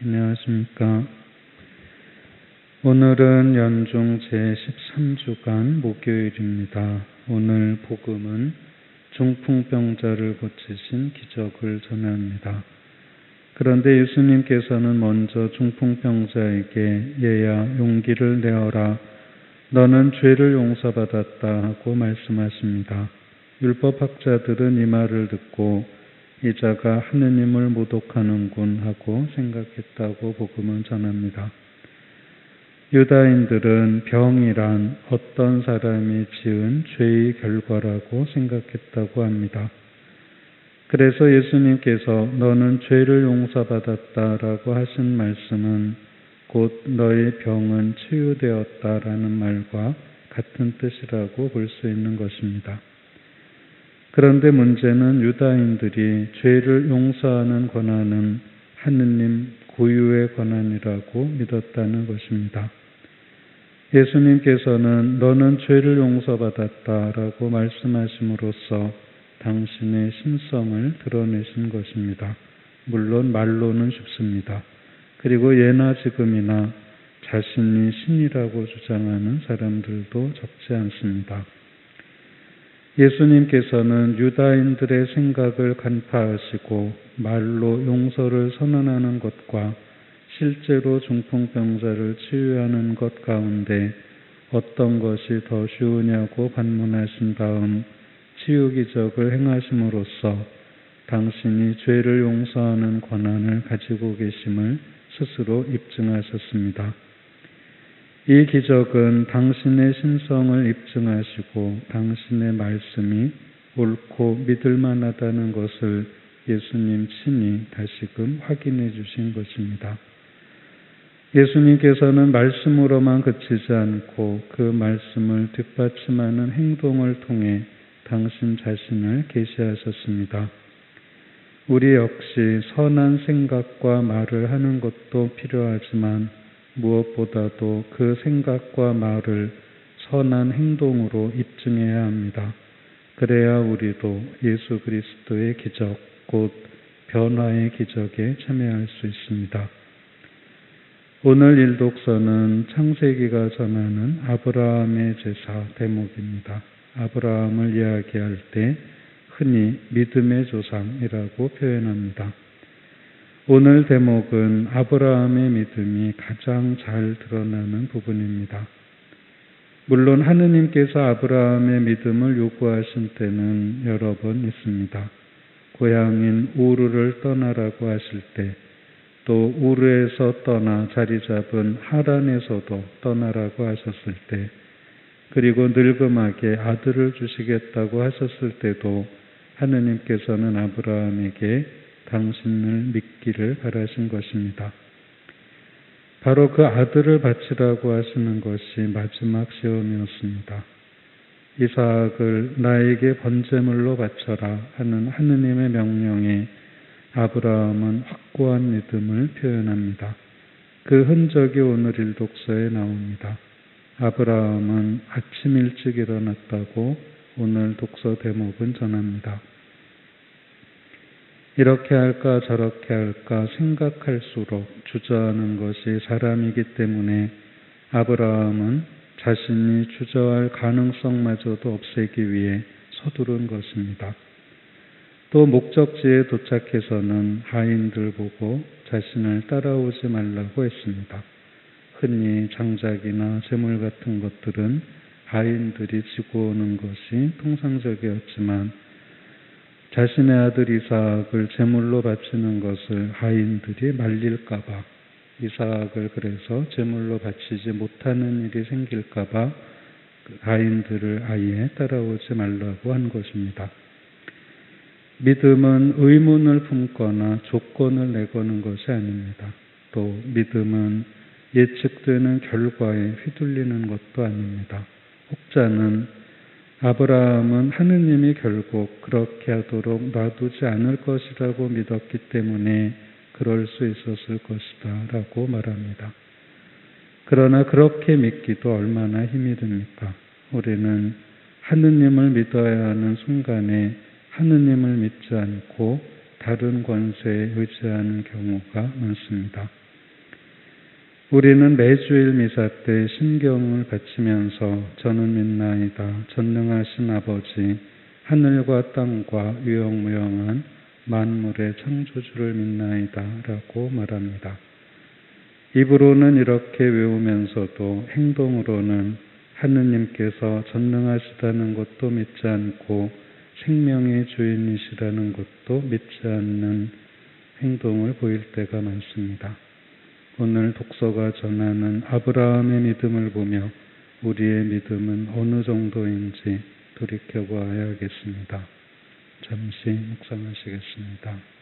안녕하십니까. 오늘은 연중 제13주간 목요일입니다. 오늘 복음은 중풍병자를 고치신 기적을 전합니다. 그런데 예수님께서는 먼저 중풍병자에게 얘야 용기를 내어라 너는 죄를 용서받았다 하고 말씀하십니다. 율법학자들은 이 말을 듣고 이 자가 하느님을 모독하는군 하고 생각했다고 복음은 전합니다. 유다인들은 병이란 어떤 사람이 지은 죄의 결과라고 생각했다고 합니다. 그래서 예수님께서 너는 죄를 용서받았다라고 하신 말씀은 곧 너의 병은 치유되었다라는 말과 같은 뜻이라고 볼 수 있는 것입니다. 그런데 문제는 유다인들이 죄를 용서하는 권한은 하느님 고유의 권한이라고 믿었다는 것입니다. 예수님께서는 너는 죄를 용서받았다라고 말씀하심으로써 당신의 신성을 드러내신 것입니다. 물론 말로는 쉽습니다. 그리고 예나 지금이나 자신이 신이라고 주장하는 사람들도 적지 않습니다. 예수님께서는 유다인들의 생각을 간파하시고 말로 용서를 선언하는 것과 실제로 중풍병자를 치유하는 것 가운데 어떤 것이 더 쉬우냐고 반문하신 다음 치유 기적을 행하심으로써 당신이 죄를 용서하는 권한을 가지고 계심을 스스로 입증하셨습니다. 이 기적은 당신의 신성을 입증하시고 당신의 말씀이 옳고 믿을 만하다는 것을 예수님 친히 다시금 확인해 주신 것입니다. 예수님께서는 말씀으로만 그치지 않고 그 말씀을 뒷받침하는 행동을 통해 당신 자신을 계시하셨습니다. 우리 역시 선한 생각과 말을 하는 것도 필요하지만 무엇보다도 그 생각과 말을 선한 행동으로 입증해야 합니다. 그래야 우리도 예수 그리스도의 기적, 곧 변화의 기적에 참여할 수 있습니다. 오늘 일독서는 창세기가 전하는 아브라함의 제사 대목입니다. 아브라함을 이야기할 때 흔히 믿음의 조상이라고 표현합니다. 오늘 대목은 아브라함의 믿음이 가장 잘 드러나는 부분입니다. 물론 하느님께서 아브라함의 믿음을 요구하신 때는 여러 번 있습니다. 고향인 우르를 떠나라고 하실 때, 또 우르에서 떠나 자리 잡은 하란에서도 떠나라고 하셨을 때, 그리고 늙음하게 아들을 주시겠다고 하셨을 때도 하느님께서는 아브라함에게 당신을 믿기를 바라신 것입니다. 바로 그 아들을 바치라고 하시는 것이 마지막 시험이었습니다. 이삭을 나에게 번제물로 바쳐라 하는 하느님의 명령에 아브라함은 확고한 믿음을 표현합니다. 그 흔적이 오늘 일독서에 나옵니다. 아브라함은 아침 일찍 일어났다고 오늘 독서 대목은 전합니다. 이렇게 할까 저렇게 할까 생각할수록 주저하는 것이 사람이기 때문에 아브라함은 자신이 주저할 가능성마저도 없애기 위해 서두른 것입니다. 또 목적지에 도착해서는 하인들 보고 자신을 따라오지 말라고 했습니다. 흔히 장작이나 재물 같은 것들은 하인들이 지고 오는 것이 통상적이었지만 자신의 아들 이삭을 제물로 바치는 것을 하인들이 말릴까봐 이삭을 그래서 제물로 바치지 못하는 일이 생길까봐 그 하인들을 아예 따라오지 말라고 한 것입니다. 믿음은 의문을 품거나 조건을 내거는 것이 아닙니다. 또 믿음은 예측되는 결과에 휘둘리는 것도 아닙니다. 혹자는 아브라함은 하느님이 결국 그렇게 하도록 놔두지 않을 것이라고 믿었기 때문에 그럴 수 있었을 것이다 라고 말합니다. 그러나 그렇게 믿기도 얼마나 힘이 듭니까? 우리는 하느님을 믿어야 하는 순간에 하느님을 믿지 않고 다른 권세에 의지하는 경우가 많습니다. 우리는 매주일 미사 때 신경을 바치면서 저는 믿나이다. 전능하신 아버지, 하늘과 땅과 유영무영한 만물의 창조주를 믿나이다. 라고 말합니다. 입으로는 이렇게 외우면서도 행동으로는 하느님께서 전능하시다는 것도 믿지 않고 생명의 주인이시라는 것도 믿지 않는 행동을 보일 때가 많습니다. 오늘 독서가 전하는 아브라함의 믿음을 보며 우리의 믿음은 어느 정도인지 돌이켜 보아야겠습니다. 잠시 묵상하시겠습니다.